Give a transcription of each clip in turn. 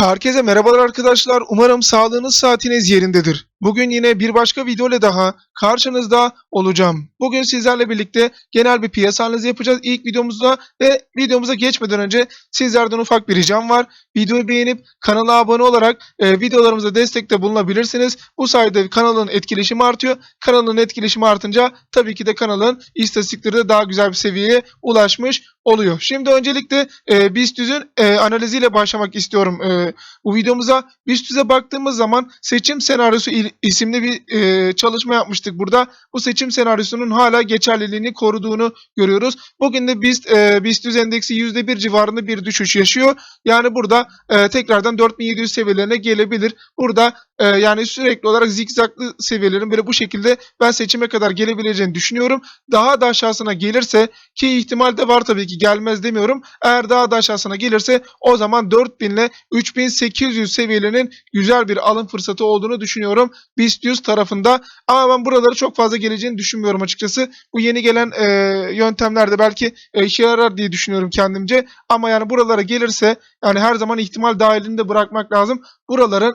Herkese merhabalar arkadaşlar. Umarım sağlığınız saatiniz yerindedir. Bugün yine bir başka video ile daha karşınızda olacağım. Bugün sizlerle birlikte genel bir piyasa analizi yapacağız ilk videomuzda ve videomuza geçmeden önce sizlerden ufak bir ricam var. Videoyu beğenip kanala abone olarak e, videolarımıza destekte bulunabilirsiniz. Bu sayede kanalın etkileşimi artıyor. Kanalın etkileşimi artınca tabii ki de kanalın istatistikleri de daha güzel bir seviyeye ulaşmış oluyor. Şimdi öncelikle e, BIST 100'ün e, analiziyle başlamak istiyorum e, bu videomuza. BIST 100'e baktığımız zaman seçim senaryosu il- isimli bir e, çalışma yapmıştık burada. Bu seçim senaryosunun hala geçerliliğini koruduğunu görüyoruz. Bugün de BIST, e, BIST 100 endeksi %1 civarında bir düşüş yaşıyor. Yani burada e, tekrardan 4700 seviyelerine gelebilir. Burada e, yani sürekli olarak zikzaklı seviyelerin böyle bu şekilde ben seçime kadar gelebileceğini düşünüyorum. Daha da aşağısına gelirse ki ihtimal de var tabii ki gelmez demiyorum. Eğer daha da aşağısına gelirse o zaman 4000 ile 3800 seviyelerinin güzel bir alım fırsatı olduğunu düşünüyorum. BIST 100 tarafında ama ben buraları çok fazla geleceğini düşünmüyorum açıkçası. Bu yeni gelen e, yöntemlerde belki e, işe yarar diye düşünüyorum kendimce. Ama yani buralara gelirse yani her zaman ihtimal dahilinde bırakmak lazım. Buraların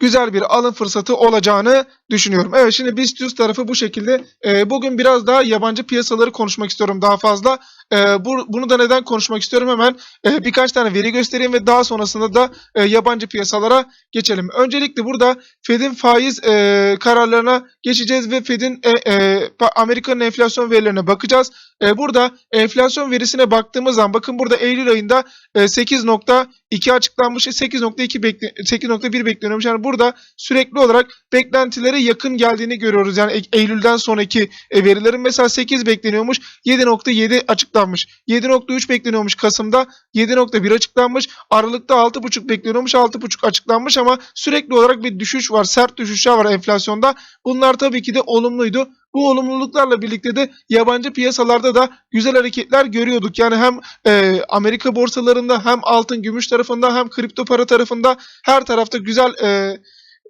güzel bir alım fırsatı olacağını düşünüyorum. Evet şimdi BIST 100 tarafı bu şekilde. Ee, bugün biraz daha yabancı piyasaları konuşmak istiyorum daha fazla. Ee, bu, bunu da neden konuşmak istiyorum hemen e, birkaç tane veri göstereyim ve daha sonrasında da e, yabancı piyasalara geçelim. Öncelikle burada Fed'in faiz e, kararlarına geçeceğiz ve Fed'in e, e, Amerika'nın enflasyon verilerine bakacağız. E, burada enflasyon verisine baktığımız zaman bakın burada Eylül ayında e, 8.2 açıklanmış 8.2 bekle 8.1 bekleniyormuş. Yani burada sürekli olarak beklentilere yakın geldiğini görüyoruz. Yani Eylül'den sonraki e, verilerin mesela 8 bekleniyormuş 7.7 açıklanmış. 7.3 bekleniyormuş Kasım'da 7.1 açıklanmış. Aralıkta 6.5 bekleniyormuş 6.5 açıklanmış ama sürekli olarak bir düşüş var. Sert düşüşler var enflasyonda. Bunlar tabii ki de olumluydu. Bu olumluluklarla birlikte de yabancı piyasalarda da güzel hareketler görüyorduk. Yani hem e, Amerika borsalarında hem altın gümüş tarafında hem kripto para tarafında her tarafta güzel e,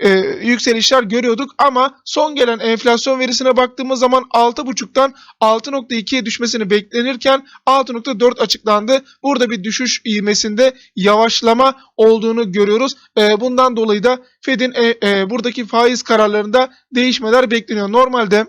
e, yükselişler görüyorduk ama son gelen enflasyon verisine baktığımız zaman 6.5'tan 6.2'ye düşmesini beklenirken 6.4 açıklandı. Burada bir düşüş ivmesinde yavaşlama olduğunu görüyoruz. E, bundan dolayı da Fed'in e, e, buradaki faiz kararlarında değişmeler bekleniyor. Normalde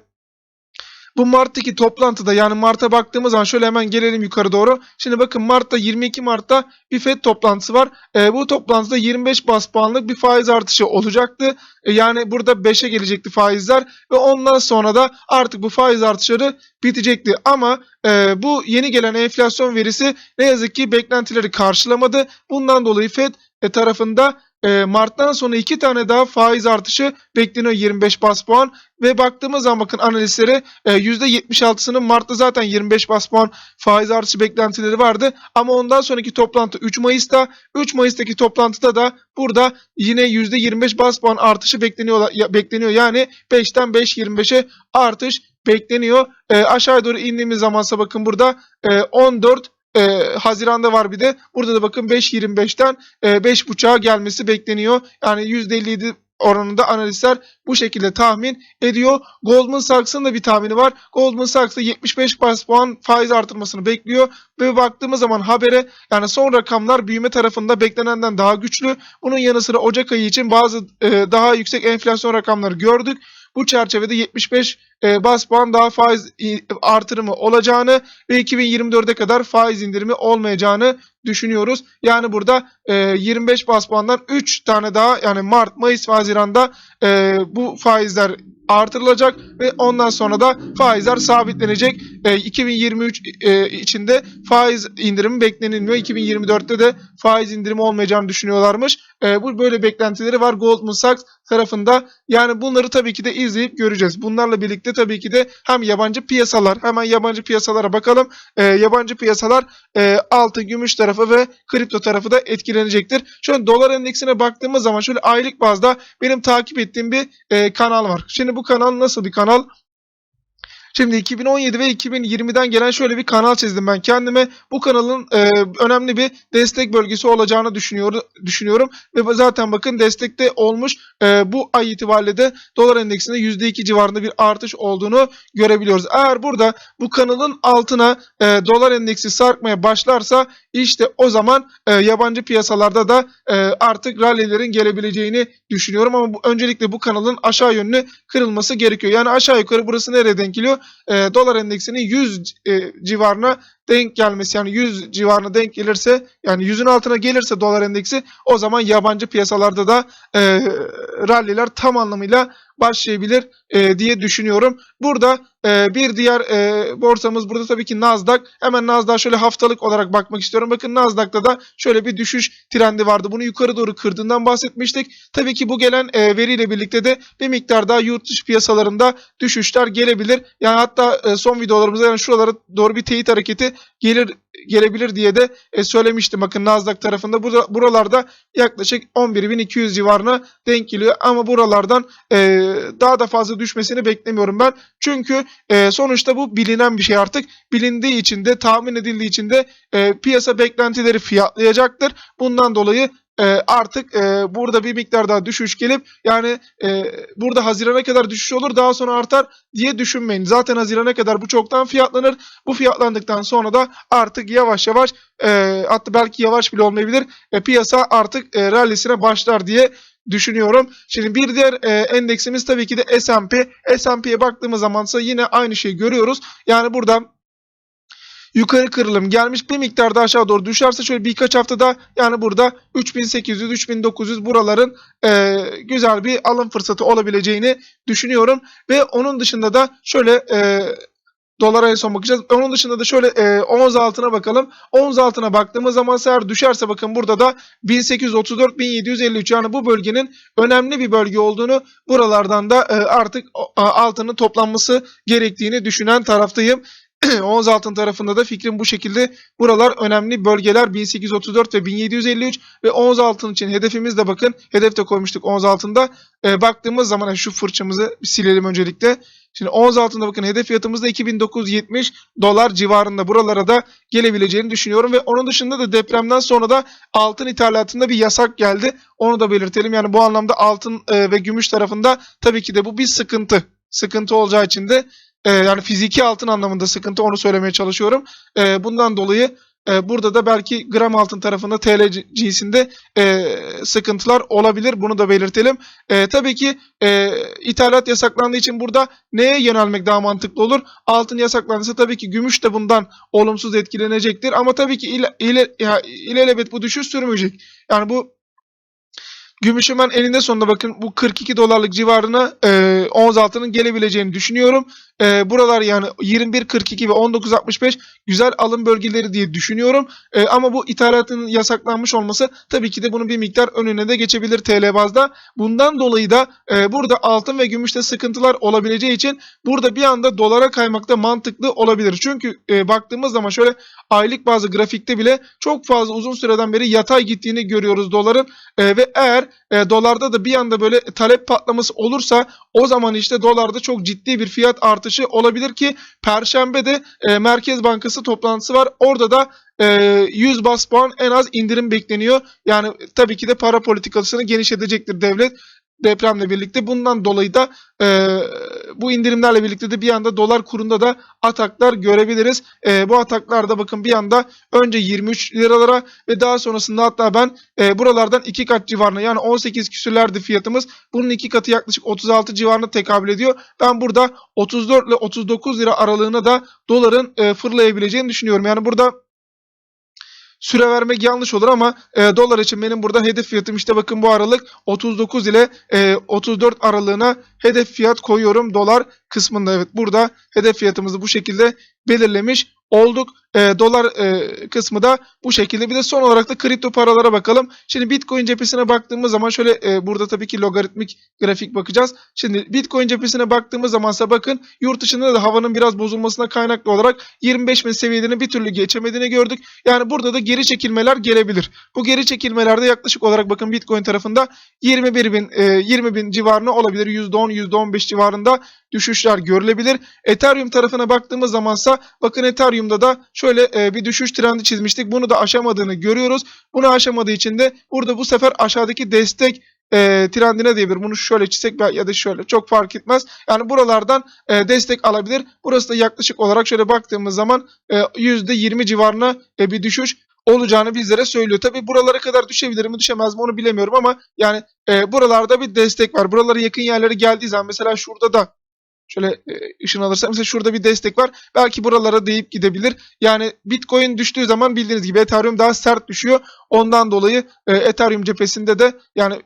bu Mart'taki toplantıda yani Mart'a baktığımız zaman şöyle hemen gelelim yukarı doğru. Şimdi bakın Mart'ta 22 Mart'ta bir FED toplantısı var. E, bu toplantıda 25 bas puanlık bir faiz artışı olacaktı. E, yani burada 5'e gelecekti faizler ve ondan sonra da artık bu faiz artışları bitecekti. Ama e, bu yeni gelen enflasyon verisi ne yazık ki beklentileri karşılamadı. Bundan dolayı FED e, tarafında e, Mart'tan sonra iki tane daha faiz artışı bekleniyor 25 bas puan. Ve baktığımız zaman bakın analistlere e, %76'sının Mart'ta zaten 25 bas puan faiz artışı beklentileri vardı. Ama ondan sonraki toplantı 3 Mayıs'ta 3 Mayıs'taki toplantıda da burada yine %25 bas puan artışı bekleniyor bekleniyor. Yani 5'ten 5.25'e artış bekleniyor. E, aşağı doğru indiğimiz zamansa bakın burada e, 14 e, Haziran'da var bir de. Burada da bakın 5.25'ten e, 5.5'a gelmesi bekleniyor. Yani %57 oranında analistler bu şekilde tahmin ediyor. Goldman Sachs'ın da bir tahmini var. Goldman Sachs da 75 bas puan faiz artırmasını bekliyor. Ve baktığımız zaman habere yani son rakamlar büyüme tarafında beklenenden daha güçlü. Bunun yanı sıra Ocak ayı için bazı e, daha yüksek enflasyon rakamları gördük. Bu çerçevede 75 e, bas puan daha faiz artırımı olacağını ve 2024'e kadar faiz indirimi olmayacağını düşünüyoruz. Yani burada e, 25 bas puandan 3 tane daha yani Mart, Mayıs ve Haziran'da e, bu faizler artırılacak ve ondan sonra da faizler sabitlenecek. E, 2023 e, içinde faiz indirimi beklenilmiyor. 2024'te de faiz indirimi olmayacağını düşünüyorlarmış. E, bu böyle beklentileri var Goldman Sachs tarafında. Yani bunları tabii ki de izleyip göreceğiz. Bunlarla birlikte tabii ki de hem yabancı piyasalar hemen yabancı piyasalara bakalım. E, yabancı piyasalar e, altın, gümüş tarafı ve kripto tarafı da etkilenecektir. Şöyle dolar endeksine baktığımız zaman şöyle aylık bazda benim takip ettiğim bir e, kanal var. Şimdi bu kanal nasıl bir kanal? Şimdi 2017 ve 2020'den gelen şöyle bir kanal çizdim ben kendime. Bu kanalın e, önemli bir destek bölgesi olacağını düşünüyorum. düşünüyorum ve zaten bakın destekte olmuş. E, bu ay itibariyle de dolar endeksinde %2 civarında bir artış olduğunu görebiliyoruz. Eğer burada bu kanalın altına e, dolar endeksi sarkmaya başlarsa işte o zaman e, yabancı piyasalarda da e, artık rallilerin gelebileceğini düşünüyorum ama bu, öncelikle bu kanalın aşağı yönlü kırılması gerekiyor. Yani aşağı yukarı burası nereye denk geliyor? E, dolar endeksinin 100 e, civarına denk gelmesi yani 100 civarına denk gelirse yani 100'ün altına gelirse dolar endeksi o zaman yabancı piyasalarda da e, ralliler tam anlamıyla başlayabilir e, diye düşünüyorum. Burada e, bir diğer e, borsamız burada tabii ki Nasdaq. Hemen Nasdaq şöyle haftalık olarak bakmak istiyorum. Bakın Nasdaq'ta da şöyle bir düşüş trendi vardı. Bunu yukarı doğru kırdığından bahsetmiştik. Tabii ki bu gelen e, veriyle birlikte de bir miktar daha yurt dışı piyasalarında düşüşler gelebilir. Yani hatta e, son videolarımızda yani şuralara doğru bir teyit hareketi gelir gelebilir diye de e, söylemiştim. Bakın Nasdaq tarafında burada, buralarda yaklaşık 11.200 civarına denk geliyor. Ama buralardan e, daha da fazla düşmesini beklemiyorum ben. Çünkü e, sonuçta bu bilinen bir şey artık. Bilindiği için de tahmin edildiği için de e, piyasa beklentileri fiyatlayacaktır. Bundan dolayı e, artık e, burada bir miktar daha düşüş gelip yani e, burada Haziran'a kadar düşüş olur daha sonra artar diye düşünmeyin. Zaten Haziran'a kadar bu çoktan fiyatlanır. Bu fiyatlandıktan sonra da artık yavaş yavaş e, hatta belki yavaş bile olmayabilir e, piyasa artık e, rallisine başlar diye düşünüyorum. Şimdi bir diğer e, endeksimiz tabii ki de S&P. S&P'ye baktığımız zamansa yine aynı şeyi görüyoruz. Yani burada yukarı kırılım gelmiş bir miktar da aşağı doğru düşerse şöyle birkaç haftada yani burada 3800 3900 buraların e, güzel bir alım fırsatı olabileceğini düşünüyorum ve onun dışında da şöyle e, dolara en son bakacağız. Onun dışında da şöyle e, ons altına bakalım. Ons altına baktığımız zaman eğer düşerse bakın burada da 1834 1753 yani bu bölgenin önemli bir bölge olduğunu buralardan da e, artık e, altının toplanması gerektiğini düşünen taraftayım. Oğuz Altın tarafında da fikrim bu şekilde. Buralar önemli bölgeler 1834 ve 1753 ve Oğuz Altın için hedefimiz de bakın hedef de koymuştuk Oğuz Altın'da. Ee, baktığımız zaman şu fırçamızı silelim öncelikle. Şimdi Oğuz Altın'da bakın hedef fiyatımız da 2970 dolar civarında buralara da gelebileceğini düşünüyorum ve onun dışında da depremden sonra da altın ithalatında bir yasak geldi. Onu da belirtelim. Yani bu anlamda altın e, ve gümüş tarafında tabii ki de bu bir sıkıntı. Sıkıntı olacağı için de e, yani fiziki altın anlamında sıkıntı onu söylemeye çalışıyorum. E, bundan dolayı e, burada da belki gram altın tarafında TL cinsinde e, sıkıntılar olabilir. Bunu da belirtelim. E, tabii ki e, ithalat yasaklandığı için burada neye yönelmek daha mantıklı olur? Altın yasaklandıysa tabii ki gümüş de bundan olumsuz etkilenecektir. Ama tabii ki ile, ile, ya, ilelebet bu düşüş sürmeyecek. Yani bu Gümüşün ben eninde sonunda bakın bu 42 dolarlık civarına e, ons altının gelebileceğini düşünüyorum. E, buralar yani 21, 42 ve 19, 65 güzel alım bölgeleri diye düşünüyorum. E, ama bu ithalatın yasaklanmış olması tabii ki de bunun bir miktar önüne de geçebilir TL bazda. Bundan dolayı da e, burada altın ve gümüşte sıkıntılar olabileceği için burada bir anda dolara kaymakta mantıklı olabilir. Çünkü e, baktığımız zaman şöyle aylık bazı grafikte bile çok fazla uzun süreden beri yatay gittiğini görüyoruz doların. E, ve eğer e, dolarda da bir anda böyle talep patlaması olursa o zaman işte dolarda çok ciddi bir fiyat artışı olabilir ki Perşembe de e, Merkez Bankası toplantısı var. Orada da e, 100 bas puan en az indirim bekleniyor. Yani tabii ki de para politikasını genişletecektir devlet depremle birlikte. Bundan dolayı da e, bu indirimlerle birlikte de bir anda dolar kurunda da ataklar görebiliriz. E, bu ataklarda bakın bir anda önce 23 liralara ve daha sonrasında hatta ben e, buralardan iki kat civarına yani 18 küsürlerdi fiyatımız. Bunun iki katı yaklaşık 36 civarına tekabül ediyor. Ben burada 34 ile 39 lira aralığına da doların e, fırlayabileceğini düşünüyorum. Yani burada süre vermek yanlış olur ama e, dolar için benim burada hedef fiyatım işte bakın bu aralık 39 ile e, 34 aralığına hedef fiyat koyuyorum dolar kısmında. Evet burada hedef fiyatımızı bu şekilde belirlemiş olduk. E, dolar e, kısmı da bu şekilde. Bir de son olarak da kripto paralara bakalım. Şimdi Bitcoin cephesine baktığımız zaman şöyle e, burada tabii ki logaritmik grafik bakacağız. Şimdi Bitcoin cephesine baktığımız zamansa bakın yurt dışında da havanın biraz bozulmasına kaynaklı olarak 25 bin seviyelerini bir türlü geçemediğini gördük. Yani burada da geri çekilmeler gelebilir. Bu geri çekilmelerde yaklaşık olarak bakın Bitcoin tarafında 21 bin, e, 20 bin civarında olabilir. %10, %15 civarında düşüşler görülebilir. Ethereum tarafına baktığımız zamansa bakın Ethereum'da da şöyle e, bir düşüş trendi çizmiştik. Bunu da aşamadığını görüyoruz. Bunu aşamadığı için de burada bu sefer aşağıdaki destek e, trendine diyebilir. Bunu şöyle çizsek ya da şöyle çok fark etmez. Yani buralardan e, destek alabilir. Burası da yaklaşık olarak şöyle baktığımız zaman e, %20 civarına e, bir düşüş olacağını bizlere söylüyor. Tabi buralara kadar düşebilir mi düşemez mi onu bilemiyorum ama yani e, buralarda bir destek var. Buralara yakın yerlere geldiği zaman mesela şurada da şöyle e, ışın alırsam mesela şurada bir destek var. Belki buralara deyip gidebilir. Yani Bitcoin düştüğü zaman bildiğiniz gibi Ethereum daha sert düşüyor. Ondan dolayı e, Ethereum cephesinde de yani 10,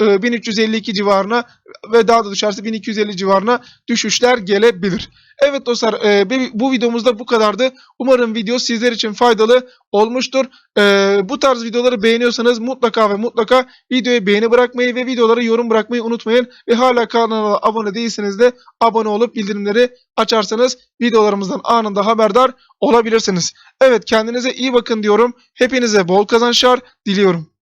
1352 civarına ve daha da düşerse 1250 civarına düşüşler gelebilir. Evet dostlar e, bu- bu videomuzda bu kadardı. Umarım video sizler için faydalı olmuştur. E, bu tarz videoları beğeniyorsanız mutlaka ve mutlaka videoya beğeni bırakmayı ve videolara yorum bırakmayı unutmayın. Ve hala kanala abone değilseniz de abone olup bildirimleri açarsanız videolarımızdan anında haberdar olabilirsiniz. Evet kendinize iyi bakın diyorum. Hepinize bol kazançlar diliyorum.